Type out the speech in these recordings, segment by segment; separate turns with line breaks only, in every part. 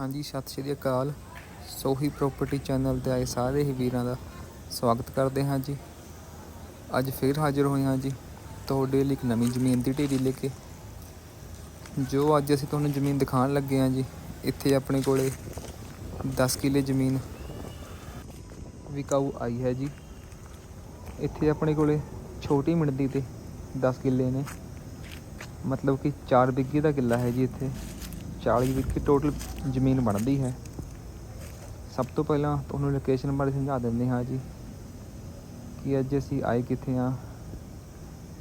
ਹਾਂਜੀ, ਸਤਿ ਸ਼੍ਰੀ ਅਕਾਲ। ਸੋਹੀ property channel ਤੇ ਆਏ ਸਾਰੇ ਹੀ ਵੀਰਾਂ ਦਾ ਸਵਾਗਤ ਕਰਦੇ ਹਾਂ ਜੀ। ਅੱਜ ਫੇਰ ਹਾਜ਼ਰ ਹੋਏ ਹਾਂ ਜੀ ਤੁਹਾਡੇ ਲਈ ਇੱਕ ਨਵੀਂ ਜ਼ਮੀਨ ਦੀ ਢੇਰੀ ਲੈ ਕੇ। ਜੋ ਅੱਜ ਅਸੀਂ ਤੁਹਾਨੂੰ ਜ਼ਮੀਨ ਦਿਖਾਉਣ ਲੱਗੇ ਹਾਂ ਜੀ, ਇੱਥੇ ਆਪਣੇ ਕੋਲੇ 10 ਕਿੱਲੇ ਜ਼ਮੀਨ ਵਿਕਾਊ ਆਈ ਹੈ ਜੀ। ਇੱਥੇ ਆਪਣੇ ਕੋਲੇ ਛੋਟੀ ਮਿਣਤੀ ਤੇ 10 ਕਿੱਲੇ ਨੇ। ਮਤਲਬ ਕਿ 4 ਬਿੱਗੇ ਦਾ ਕਿੱਲਾ ਹੈ ਜੀ ਇੱਥੇ। 40 ਵਿਕੇ ਟੋਟਲ ਜ਼ਮੀਨ ਬਣਦੀ ਹੈ। ਸਭ ਤੋਂ ਪਹਿਲਾਂ ਤੁਹਾਨੂੰ ਲੋਕੇਸ਼ਨ ਬਾਰੇ ਸਮਝਾ ਦਿੰਦੇ ਹਾਂ ਜੀ ਕਿ ਅੱਜ ਅਸੀਂ ਆਏ ਕਿੱਥੇ ਆ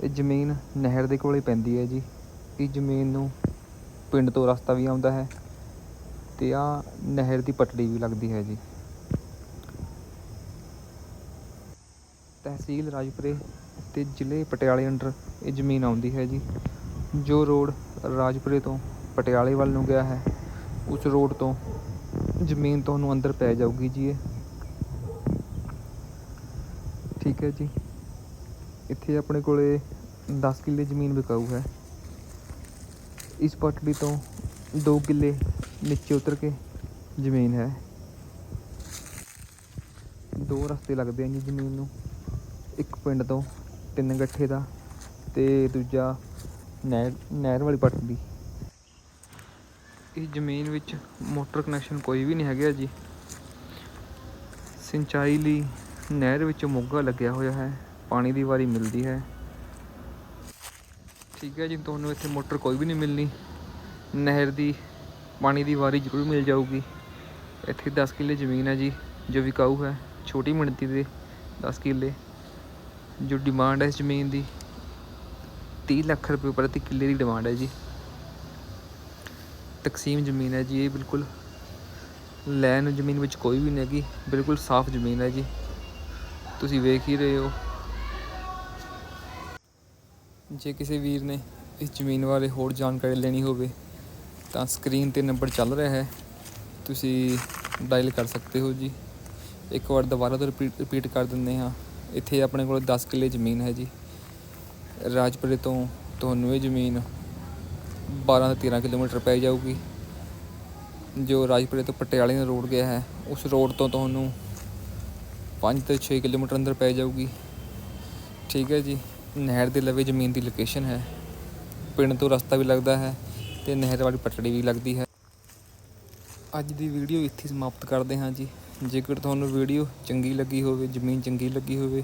ਇਹ ਜ਼ਮੀਨ ਨਹਿਰ ਦੇ ਕੋਲੇ ਪੈਂਦੀ ਹੈ ਜੀ। ਇਹ ਜ਼ਮੀਨ ਨੂੰ ਪਿੰਡ ਤੋਂ ਰਸਤਾ ਵੀ ਆਉਂਦਾ ਹੈ ਤੇ ਆ ਨਹਿਰ ਦੀ ਪਟੜੀ ਵੀ ਲੱਗਦੀ ਹੈ ਜੀ। ਤਹਿਸੀਲ ਰਾਜਪੁਰੇ ਤੇ ਜ਼ਿਲ੍ਹੇ ਪਟਿਆਲੇ ਅੰਡਰ ਇਹ ਜ਼ਮੀਨ ਆਉਂਦੀ ਹੈ ਜੀ। ਜੋ ਰੋਡ ਰਾਜਪੁਰੇ ਤੋਂ ਪਟਿਆਲੇ ਵੱਲ ਨੂੰ ਗਿਆ ਹੈ। ਉਸ ਰੋਡ ਤੋਂ ਜ਼ਮੀਨ ਤੁਹਾਨੂੰ ਅੰਦਰ ਪੈ ਜਾਊਗੀ ਜੀ ਇਹ। ਠੀਕ ਹੈ ਜੀ। ਇੱਥੇ ਆਪਣੇ ਕੋਲੇ 10 ਕਿੱਲੇ ਜ਼ਮੀਨ ਵਿਕਾਊ ਹੈ। ਇਸ ਪਟੜੀ ਤੋਂ 2 ਕਿੱਲੇ ਨੀਚੇ ਉਤਰ ਕੇ ਜ਼ਮੀਨ ਹੈ। ਦੋ ਰਸਤੇ ਲੱਗਦੇ ਹਨ ਜੀ ਜ਼ਮੀਨ ਨੂੰ। ਇੱਕ ਪਿੰਡ ਤੋਂ ਤਿੰਨ ਗੱਠੇ ਦਾ ਤੇ ਦੂਜਾ ਨਹਿਰ ਨਹਿਰ ਵਾਲੀ ਪਟੜੀ। ਇਸ ਜ਼ਮੀਨ ਵਿੱਚ ਮੋਟਰ ਕਨੈਕਸ਼ਨ ਕੋਈ ਵੀ ਨਹੀਂ ਹੈਗਾ ਜੀ। ਸਿੰਚਾਈ ਲਈ ਨਹਿਰ ਵਿੱਚ ਮੋਗਾ ਲੱਗਿਆ ਹੋਇਆ ਹੈ। ਪਾਣੀ ਦੀ ਵਾਰੀ ਮਿਲਦੀ ਹੈ। ਠੀਕ ਹੈ ਜੀ, ਤੁਹਾਨੂੰ ਇੱਥੇ ਮੋਟਰ ਕੋਈ ਵੀ ਨਹੀਂ ਮਿਲਣੀ। ਨਹਿਰ ਦੀ, ਪਾਣੀ ਦੀ ਵਾਰੀ ਜ਼ਰੂਰ ਮਿਲ ਜਾਊਗੀ। ਇੱਥੇ 10 ਕਿੱਲੇ ਜ਼ਮੀਨ ਹੈ ਜੀ, ਜੋ ਵਿਕਾਊ ਹੈ। ਛੋਟੀ ਮਿਣਤੀ ਦੇ 10 ਕਿੱਲੇ। ਜੋ ਡਿਮਾਂਡ ਹੈ ਇਸ ਜ਼ਮੀਨ ਦੀ 30 ਲੱਖ ਰੁਪਏ ਪ੍ਰਤੀ ਕਿੱਲੇ ਦੀ ਡਿਮਾਂਡ ਹੈ ਜੀ। ਤਕਸੀਮ ਜ਼ਮੀਨ ਹੈ ਜੀ, ਇਹ ਬਿਲਕੁਲ ਲੈਨ ਜ਼ਮੀਨ ਵਿੱਚ ਕੋਈ ਵੀ ਨਹੀਂ ਹੈਗੀ, ਬਿਲਕੁਲ ਸਾਫ਼ ਜ਼ਮੀਨ ਹੈ ਜੀ। ਤੁਸੀਂ ਵੇਖ ਹੀ ਰਹੇ ਹੋ। ਜੇ ਕਿਸੇ ਵੀਰ ਨੇ ਇਸ ਜ਼ਮੀਨ ਬਾਰੇ ਹੋਰ ਜਾਣਕਾਰੀ ਲੈਣੀ ਹੋਵੇ, ਤਾਂ ਸਕਰੀਨ ਤੇ ਨੰਬਰ ਚੱਲ ਰਿਹਾ ਹੈ। ਤੁਸੀਂ ਡਾਇਲ ਕਰ ਸਕਦੇ ਹੋ ਜੀ। ਇੱਕ ਵਾਰ ਦੁਬਾਰਾ ਤੋਂ ਰਿਪੀਟ ਕਰ ਦਿੰਦੇ ਹਾਂ। ਇੱਥੇ ਆਪਣੇ ਕੋਲ 10 ਕਿੱਲੇ ਜ਼ਮੀਨ ਹੈ ਜੀ। ਰਾਜਪੁਰੇ ਤੋਂ ਤੁਹਾਨੂੰ ਇਹ ਜ਼ਮੀਨ 12 ਤੋਂ 13 ਕਿਲੋਮੀਟਰ ਪੈ ਜਾਊਗੀ। ਜੋ ਰਾਜਪੁਰੇ ਤੋਂ ਪਟਿਆਲੇ ਨੂੰ ਰੋਡ ਗਿਆ ਹੈ, ਉਸ ਰੋਡ ਤੋਂ ਤੁਹਾਨੂੰ 5 ਤੋਂ 6 ਕਿਲੋਮੀਟਰ ਅੰਦਰ ਪੈ ਜਾਊਗੀ। ਠੀਕ ਹੈ ਜੀ, ਨਹਿਰ ਦੇ ਲਵੇ ਜ਼ਮੀਨ ਦੀ ਲੋਕੇਸ਼ਨ ਹੈ। ਪਿੰਡ ਤੋਂ ਰਸਤਾ ਵੀ ਲੱਗਦਾ ਹੈ ਤੇ ਨਹਿਰ ਵਾਲੀ ਪਟੜੀ ਵੀ ਲੱਗਦੀ ਹੈ। ਅੱਜ ਦੀ ਵੀਡੀਓ ਇੱਥੇ ਸਮਾਪਤ ਕਰਦੇ ਹਾਂ ਜੀ। ਜੇਕਰ ਤੁਹਾਨੂੰ ਵੀਡੀਓ ਚੰਗੀ ਲੱਗੀ ਹੋਵੇ, ਜ਼ਮੀਨ ਚੰਗੀ ਲੱਗੀ ਹੋਵੇ,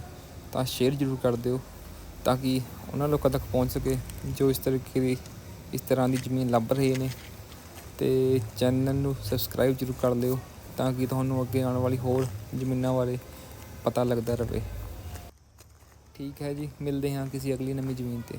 ਤਾਂ ਸ਼ੇਅਰ ਜ਼ਰੂਰ ਕਰ ਦਿਓ, ਤਾਂ ਕਿ ਉਹਨਾਂ ਲੋਕਾਂ ਤੱਕ ਪਹੁੰਚ ਸਕੇ ਜੋ ਇਸ ਤਰੀਕੇ ਦੀ ਇਸ ਤਰ੍ਹਾਂ ਦੀ ਜ਼ਮੀਨ ਲੱਭ ਰਹੇ ਨੇ ਤੇ ਚੈਨਲ ਨੂੰ ਸਬਸਕ੍ਰਾਈਬ ਜ਼ਰੂਰ ਕਰ ਲਿਓ ਤਾਂ ਕਿ ਤੁਹਾਨੂੰ ਅੱਗੇ ਆਉਣ ਵਾਲੀ ਹੋਰ ਜ਼ਮੀਨਾਂ ਬਾਰੇ ਪਤਾ ਲੱਗਦਾ ਰਹੇ। ਠੀਕ ਹੈ ਜੀ, ਮਿਲਦੇ ਹਾਂ ਕਿਸੇ ਅਗਲੀ ਨਵੀਂ ਜ਼ਮੀਨ ਤੇ।